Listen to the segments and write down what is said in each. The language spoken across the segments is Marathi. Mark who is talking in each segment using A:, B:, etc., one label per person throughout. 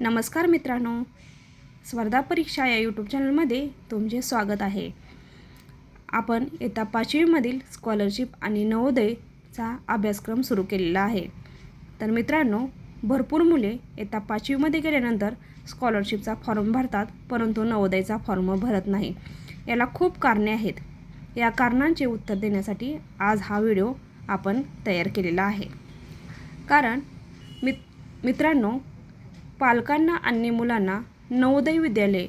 A: नमस्कार मित्रांनो. स्पर्धा परीक्षा या यूट्यूब चॅनलमध्ये तुमचे स्वागत आहे. आपण येत्या पाचवीमधील स्कॉलरशिप आणि नवोदयचा अभ्यासक्रम सुरू केलेला आहे. तर मित्रांनो भरपूर मुले येत्या पाचवीमध्ये गेल्यानंतर स्कॉलरशिपचा फॉर्म भरतात परंतु नवोदयचा फॉर्म भरत नाही. याला खूप कारणे आहेत. या कारणांचे उत्तर देण्यासाठी आज हा व्हिडिओ आपण तयार केलेला आहे. कारण मित मित्रांनो पालकांना आणि मुलांना नवोदय विद्यालय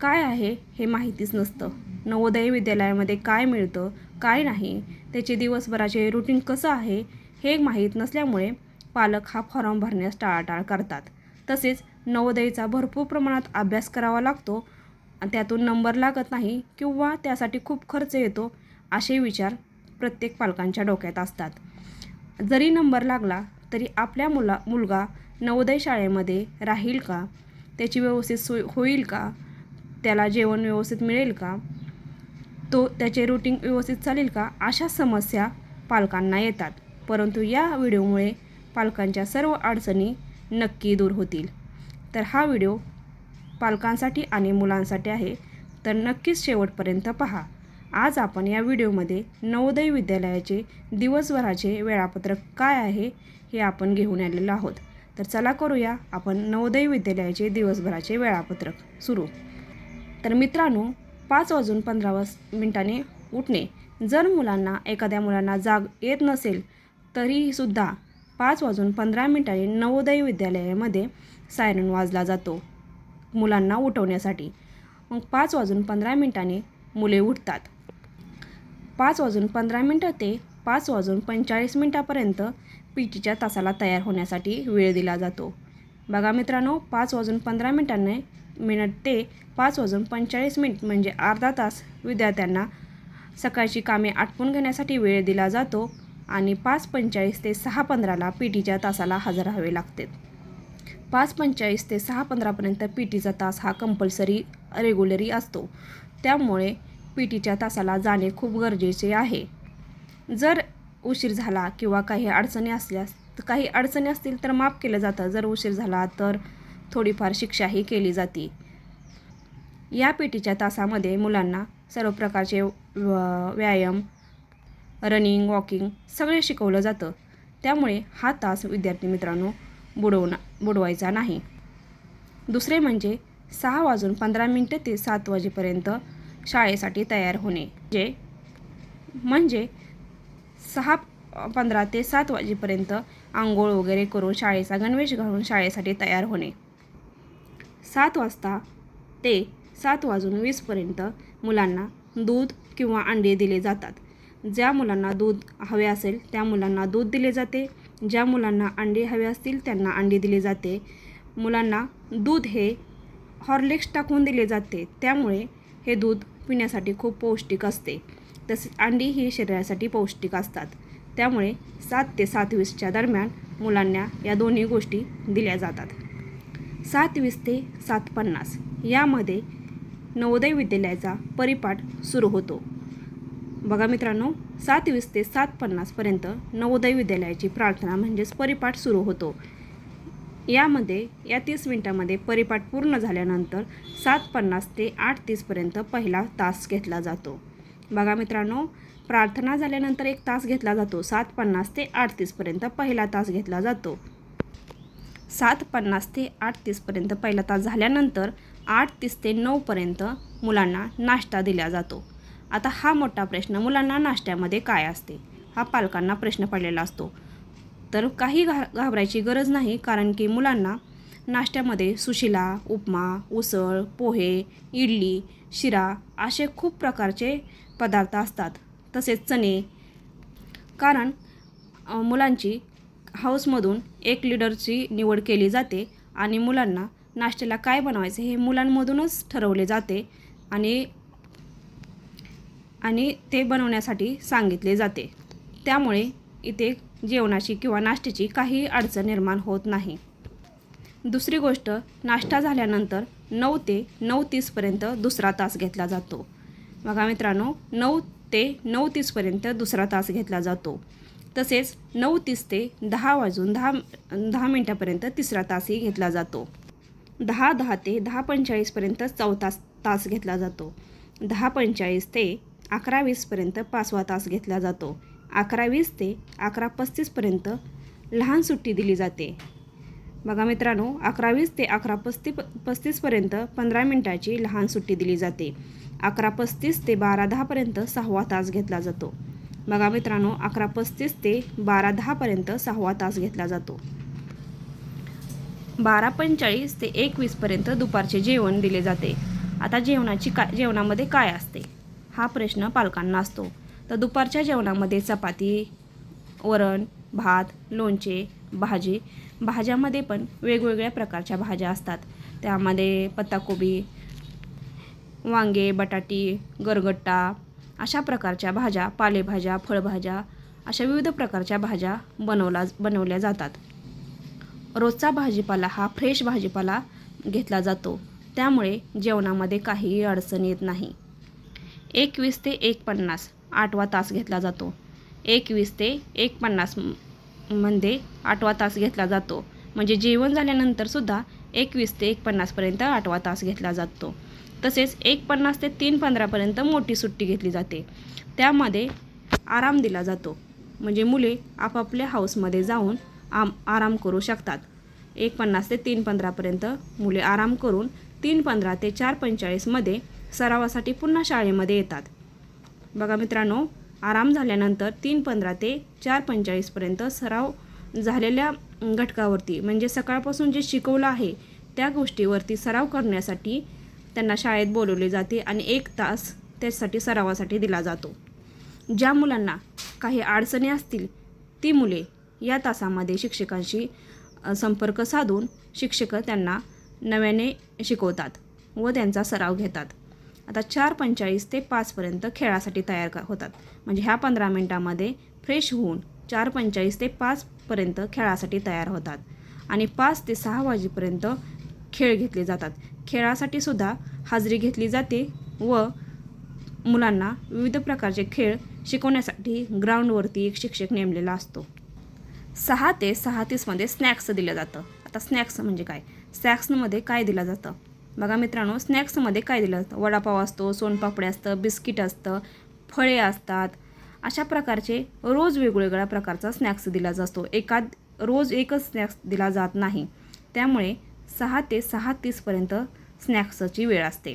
A: काय आहे हे माहितीच नसतं. नवोदय विद्यालयामध्ये काय मिळतं काय नाही त्याचे दिवसभराचे रुटीन कसं आहे हे माहीत नसल्यामुळे पालक हा फॉर्म भरण्यास टाळाटाळ करतात. तसेच नवोदयचा भरपूर प्रमाणात अभ्यास करावा लागतो. आणि त्यातून नंबर लागत नाही किंवा त्यासाठी खूप खर्च येतो असे विचार प्रत्येक पालकांच्या डोक्यात असतात. जरी नंबर लागला तरी आपल्या मुला मुलगा नवोदय शाळेमध्ये राहील का? त्याची व्यवस्थित सोय होईल का? त्याला जेवण व्यवस्थित मिळेल का? तो त्याचे रुटीन व्यवस्थित चालेल का? अशा समस्या पालकांना येतात. परंतु या व्हिडिओमुळे पालकांच्या सर्व अडचणी नक्की दूर होतील. तर हा व्हिडिओ पालकांसाठी आणि मुलांसाठी आहे. तर नक्कीच शेवटपर्यंत पहा. आज आपण या व्हिडिओमध्ये नवोदय विद्यालयाचे दिवसभराचे वेळापत्रक काय आहे हे आपण घेऊन आलेलो आहोत. तर चला करूया आपण नवोदय विद्यालयाचे दिवसभराचे वेळापत्रक सुरू. तर मित्रांनो पाच वाजून पंधरा वाज मिनिटांनी उठणे. जर मुलांना एखाद्या मुलांना जाग येत नसेल तरीसुद्धा पाच वाजून पंधरा मिनिटांनी नवोदय विद्यालयामध्ये सायरन वाजला जातो मुलांना उठवण्यासाठी. मग पाच वाजून पंधरा मिनिटांनी मुले उठतात. पाच वाजून पंधरा मिनटं ते पाच वाजून पंचेचाळीस मिनटापर्यंत पी टीच्या तासाला तयार होण्यासाठी वेळ दिला जातो. बघा मित्रांनो पाच वाजून पंधरा मिनटांनी मिनिट ते पाच वाजून पंचेचाळीस मिनिट म्हणजे अर्धा तास विद्यार्थ्यांना सकाळची कामे आटपून घेण्यासाठी वेळ दिला जातो आणि पाच पंचेचाळीस ते सहा पंधराला पी टीच्या तासाला हजर हवे लागते. पाच पंचेचाळीस ते सहा पंधरापर्यंत पी टीचा तास हा कंपल्सरी रेग्युलरी असतो. त्यामुळे पी टीच्या तासाला जाणे खूप गरजेचे आहे. जर उशीर झाला किंवा काही अडचणी असल्यास तर काही अडचणी असतील तर माफ केलं जातं. जर उशीर झाला तर थोडीफार शिक्षाही केली जाते. या पेटीच्या तासामध्ये मुलांना सर्व प्रकारचे व्यायाम रनिंग वॉकिंग सगळे शिकवलं जातं. त्यामुळे हा तास विद्यार्थी मित्रांनो बुडवणा बुडवायचा नाही. दुसरे म्हणजे सहा वाजून पंधरा मिनटं ते सात वाजेपर्यंत शाळेसाठी तयार होणे. जे म्हणजे सहा पंधरा ते सात वाजेपर्यंत आंघोळ वगैरे करून शाळेचा गणवेश घालून शाळेसाठी तयार होणे. सात वाजता ते सात वाजून वीसपर्यंत मुलांना दूध किंवा अंडे दिले जातात. ज्या मुलांना दूध हवे असेल त्या मुलांना दूध दिले जाते. ज्या मुलांना अंडे हवे असतील त्यांना अंडे दिले जाते. मुलांना दूध हे हॉर्लिक्स टाकून दिले जाते. त्यामुळे हे दूध पिण्यासाठी खूप पौष्टिक असते. तसेच अंडी ही शरीरासाठी पौष्टिक असतात. त्यामुळे सात ते सातवीसच्या दरम्यान मुलांना या दोन्ही गोष्टी दिल्या जातात. सातवीस ते सात पन्नास यामध्ये नवोदय विद्यालयाचा परिपाठ सुरू होतो. बघा मित्रांनो सातवीस ते सात पन्नासपर्यंत नवोदय विद्यालयाची प्रार्थना म्हणजेच परिपाठ सुरू होतो. यामध्ये या तीस मिनटामध्ये परिपाठ पूर्ण झाल्यानंतर सात पन्नास ते आठ तीसपर्यंत पहिला तास घेतला जातो. बघा मित्रांनो प्रार्थना झाल्यानंतर एक तास घेतला जातो. सात पन्नास ते आठ तीसपर्यंत पहिला तास घेतला जातो. सात पन्नास ते आठ तीसपर्यंत पहिला तास झाल्यानंतर आठ तीस ते नऊपर्यंत मुलांना नाश्ता दिला जातो. आता हा मोठा प्रश्न मुलांना नाश्त्यामध्ये काय असते? हा पालकांना प्रश्न पडलेला असतो. तर काही घा घाबरायची गरज नाही कारण की मुलांना नाश्त्यामध्ये सुशिला उपमा उसळ पोहे इडली शिरा असे खूप प्रकारचे पदार्थ असतात तसेच चणे. कारण मुलांची हाऊसमधून एक लिडरची निवड केली जाते आणि मुलांना नाश्त्याला काय बनवायचं हे मुलांमधूनच ठरवले जाते आणि आणि ते बनवण्यासाठी सांगितले जाते. त्यामुळे इथे जेवणाची किंवा नाश्त्याची काही अडचण निर्माण होत नाही. दुसरी गोष्ट नाश्ता झाल्यानंतर नऊ ते नऊ तीसपर्यंत दुसरा तास घेतला जातो. बघा मित्रांनो नऊ ते नऊ तीसपर्यंत दुसरा तास घेतला जातो. तसेच नऊ तीस ते दहा वाजून दहा दहा मिनटापर्यंत तिसरा तासही घेतला जातो. दहा दहा ते दहा पंचेचाळीसपर्यंत चौथा तास घेतला जातो. दहा पंचेचाळीस ते अकरा वीसपर्यंत पाचवा तास घेतला जातो. अकरा वीस ते अकरा पस्तीसपर्यंत लहान सुट्टी दिली जाते. बघा मित्रांनो अकरा वीस ते अकरा पस्ती पस्तीसपर्यंत पंधरा मिनटाची लहान सुट्टी दिली जाते. अकरा पस्तीस ते बारा दहापर्यंत सहावा तास घेतला जातो. बघा मित्रांनो अकरा पस्तीस ते बारा दहापर्यंत सहावा तास घेतला जातो. बारा पंचेचाळीस ते एकवीसपर्यंत दुपारचे जेवण दिले जाते. आता जेवणाची का जेवणामध्ये काय असते? हा प्रश्न पालकांना असतो. तर दुपारच्या जेवणामध्ये चपाती वरण भात लोणचे भाजी भाज्यामध्ये पण वेगवेगळ्या प्रकारच्या भाज्या असतात. त्यामध्ये पत्ताकोबी वांगे बटाटी गरगट्टा अशा प्रकारच्या भाज्या पालेभाज्या फळभाज्या अशा विविध प्रकारच्या भाज्या बनवला बनवल्या जातात. रोजचा भाजीपाला हा फ्रेश भाजीपाला घेतला जातो. त्यामुळे जेवणामध्ये काहीही अडचण येत नाही. एकवीस ते एक पन्नास आठवा तास घेतला जातो. एकवीस ते एक पन्नासमध्ये आठवा तास घेतला जातो. म्हणजे जेवण झाल्यानंतरसुद्धा एकवीस ते एक पन्नासपर्यंत आठवा तास घेतला जातो. तसेच एक पन्नास ते तीन पंधरापर्यंत मोठी सुट्टी घेतली जाते. त्यामध्ये आराम दिला जातो. म्हणजे मुले आपापल्या हाऊसमध्ये जाऊन आम आराम करू शकतात. एक पन्नास ते तीन पंधरापर्यंत मुले आराम करून तीन पंधरा ते चार पंचेचाळीसमध्ये सरावासाठी पुन्हा शाळेमध्ये येतात. बघा मित्रांनो आराम झाल्यानंतर तीन पंधरा ते चार पंचेचाळीसपर्यंत सराव झालेल्या घटकावरती म्हणजे सकाळपासून जे शिकवलं आहे त्या गोष्टीवरती सराव करण्यासाठी त्यांना शाळेत बोलवले जाते आणि एक तास त्यासाठी सरावासाठी दिला जातो. ज्या मुलांना काही अडचणी असतील ती मुले या तासामध्ये शिक्षकांशी संपर्क साधून शिक्षक त्यांना नव्याने शिकवतात व त्यांचा सराव घेतात. आता चार पंचेचाळीस ते पाचपर्यंत खेळासाठी तयार होतात. म्हणजे ह्या पंधरा मिनटामध्ये फ्रेश होऊन चार पंचेचाळीस ते पाचपर्यंत खेळासाठी तयार होतात. आणि पाच ते सहा वाजेपर्यंत खेळ घेतले जातात. खेळासाठी सुद्धा हाजरी घेतली जाते व मुलांना विविध प्रकारचे खेळ शिकवण्यासाठी ग्राउंडवरती एक शिक्षक नेमलेला असतो. सहा ते सहा तीसमध्ये स्नॅक्स दिलं जातं. आता स्नॅक्स म्हणजे काय? स्नॅक्समध्ये काय दिलं जातं? बघा मित्रांनो स्नॅक्समध्ये काय दिलं जातं? वडापाव असतो सोनपापडी असतं बिस्किट असतं फळे असतात अशा प्रकारचे रोज वेगवेगळ्या प्रकारचा स्नॅक्स दिला जातो. एकाद रोज एकच स्नॅक्स दिला जात नाही. त्यामुळे सहा ते सहा तीसपर्यंत स्नॅक्सची वेळ असते.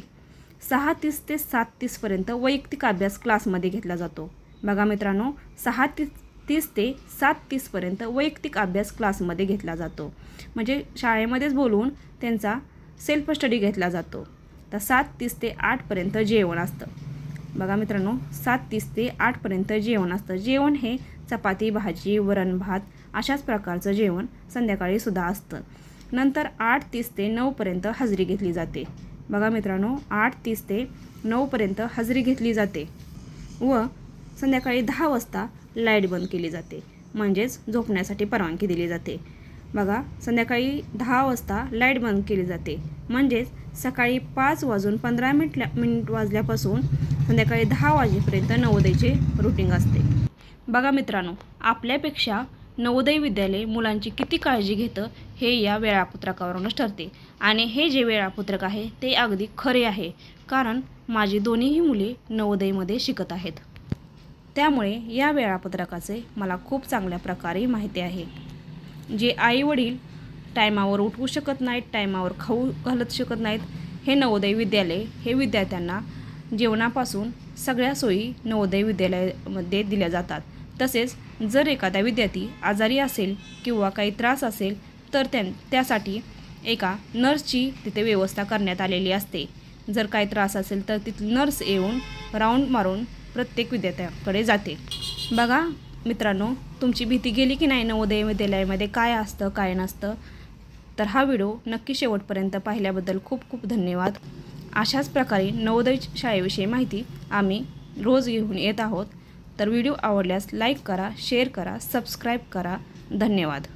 A: सहा तीस ते सात तीसपर्यंत वैयक्तिक अभ्यास क्लासमध्ये घेतला जातो. बघा मित्रांनो सहा तीस तीस ते सात तीसपर्यंत वैयक्तिक अभ्यास क्लासमध्ये घेतला जातो. म्हणजे शाळेमध्येच बोलवून त्यांचा सेल्फ स्टडी घेतला जातो. तर सात तीस ते आठपर्यंत जेवण असतं. बघा मित्रांनो सात तीस ते आठपर्यंत जेवण असतं. जेवण हे चपाती भाजी वरण भात अशाच प्रकारचं जेवण संध्याकाळी सुद्धा असतं. नंतर आठ तीस ते नऊपर्यंत हजेरी घेतली जाते. बघा मित्रांनो आठ तीस ते नऊपर्यंत हजेरी घेतली जाते व संध्याकाळी दहा वाजता लाइट बंद केली जाते. म्हणजेच झोपण्यासाठी परवानगी दिली जाते. बघा संध्याकाळी दहा वाजता लाइट बंद केली जाते. म्हणजेच सकाळी पाच वाजून पंधरा मिनिट मिनिट वाजल्यापासून संध्याकाळी दहा वाजेपर्यंत नवोदयचे रुटीन असते. बघा मित्रांनो आपल्यापेक्षा नवोदय विद्यालय मुलांची किती काळजी घेतं हे या वेळापत्रकावरूनच ठरते. आणि हे जे वेळापत्रक आहे ते अगदी खरे आहे कारण माझी दोन्हीही मुले नवोदयमध्ये शिकत आहेत. त्यामुळे या वेळापत्रकाचे मला खूप चांगल्या प्रकारे माहिती आहे. जे आईवडील टायमावर उठवू शकत नाहीत टायमावर खाऊ घालत शकत नाहीत. हे नवोदय विद्यालय हे विद्यार्थ्यांना जेवणापासून सगळ्या सोयी नवोदय विद्यालयामध्ये दिल्या जातात. तसेच जर एखादा विद्यार्थी आजारी असेल किंवा काही त्रास असेल तर त्यां त्यासाठी एका नर्सची तिथे व्यवस्था करण्यात आलेली असते. जर काही त्रास असेल तर तिथली नर्स येऊन राऊंड मारून प्रत्येक विद्यार्थ्याकडे जाते. बघा मित्रांनो तुमची भीती गेली की नाही? नवोदय विद्यालयामध्ये काय असतं काय नसतं? तर हा व्हिडिओ नक्की शेवटपर्यंत पाहिल्याबद्दल खूप खूप धन्यवाद. अशाच प्रकारे नवोदय शाळेविषयी माहिती आम्ही रोज घेऊन येत आहोत. तर व्हिडिओ आवडल्यास लाईक करा शेअर करा सबस्क्राईब करा. धन्यवाद.